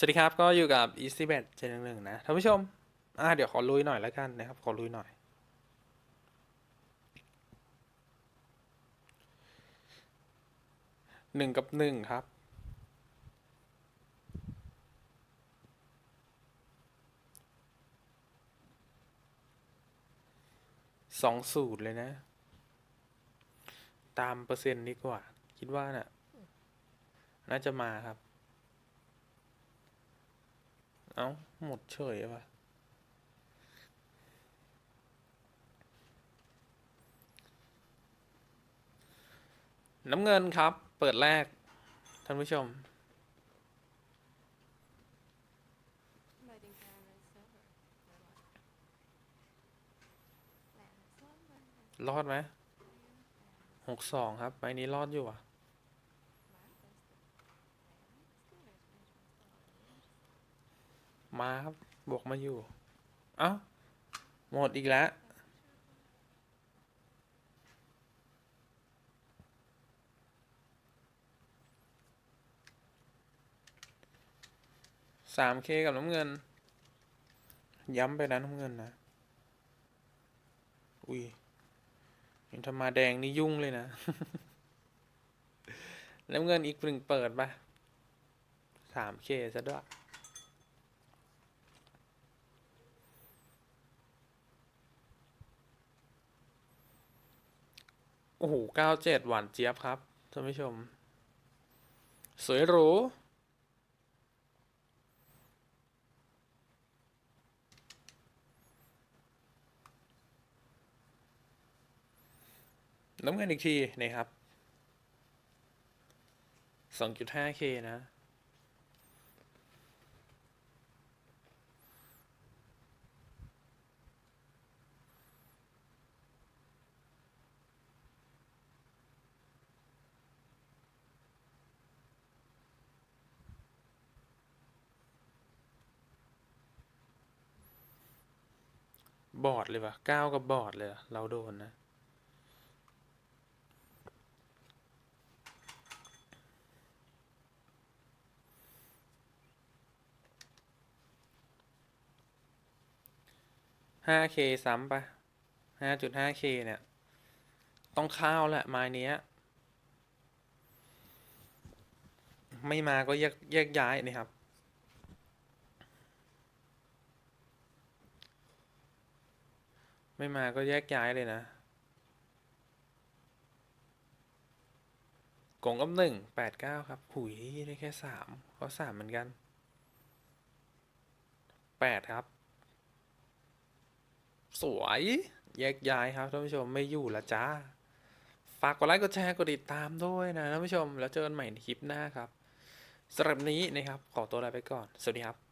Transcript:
สวัสดีครับ ก็อยู่กับ Easy Bet เจนหนึ่งนะท่านผู้ชม อ่าเดี๋ยวขอลุยหน่อยแล้วกันนะครับ ขอลุยหน่อย หนึ่งกับหนึ่งครับ สองสูตรเลยนะ ตามเปอร์เซ็นต์ดีกว่า คิดว่าน่ะ น่าจะมาครับ เอ้า หมดเฉยว่ะ น้ำเงินครับ เปิดแรก ท่านผู้ชม รอดไหมหกสองครับใบนี้รอดอยู่อะ มาครับ บวกมาอยู่ เอ้า หมดอีกแล้ว สามเคกับน้ำเงิน ย้ำไปนะน้ำเงินนะ อุ้ยเห็นทำมาแดงนี่ยุ่งเลยนะ น้ำเงินอีกหนึ่งเปิดปะสามเคซะด้วย โอ้โหเก้าเจ็ดหวานเจี๊ยบครับท่านผู้ชม สวยหรู น้ำเงินอีกทีนะครับ 2.5K นะ บอดเลยวะก้าวกับบอดเลยเราโดนนะ 5K ซ้ำปะ 5.5K เนี่ย ต้องเข้าวแหละไม้เนี้ยไม่มาก็แยกแยกย้ายนี่ครับ ไม่มาก็แยกย้ายเลยนะกงกับหนึ่งแปดเก้าครับหุยได้แค่สามก็สามเหมือนกันแปดครับ สวย แยกย้ายครับท่านผู้ชมไม่อยู่ละจ้า ฝากกดไลค์กดแชร์กดติดตามด้วยนะท่านผู้ชมแล้วเจอกันใหม่ในคลิปหน้าครับสำหรับนี้นะครับ ขอตัวลาไปก่อน สวัสดีครับ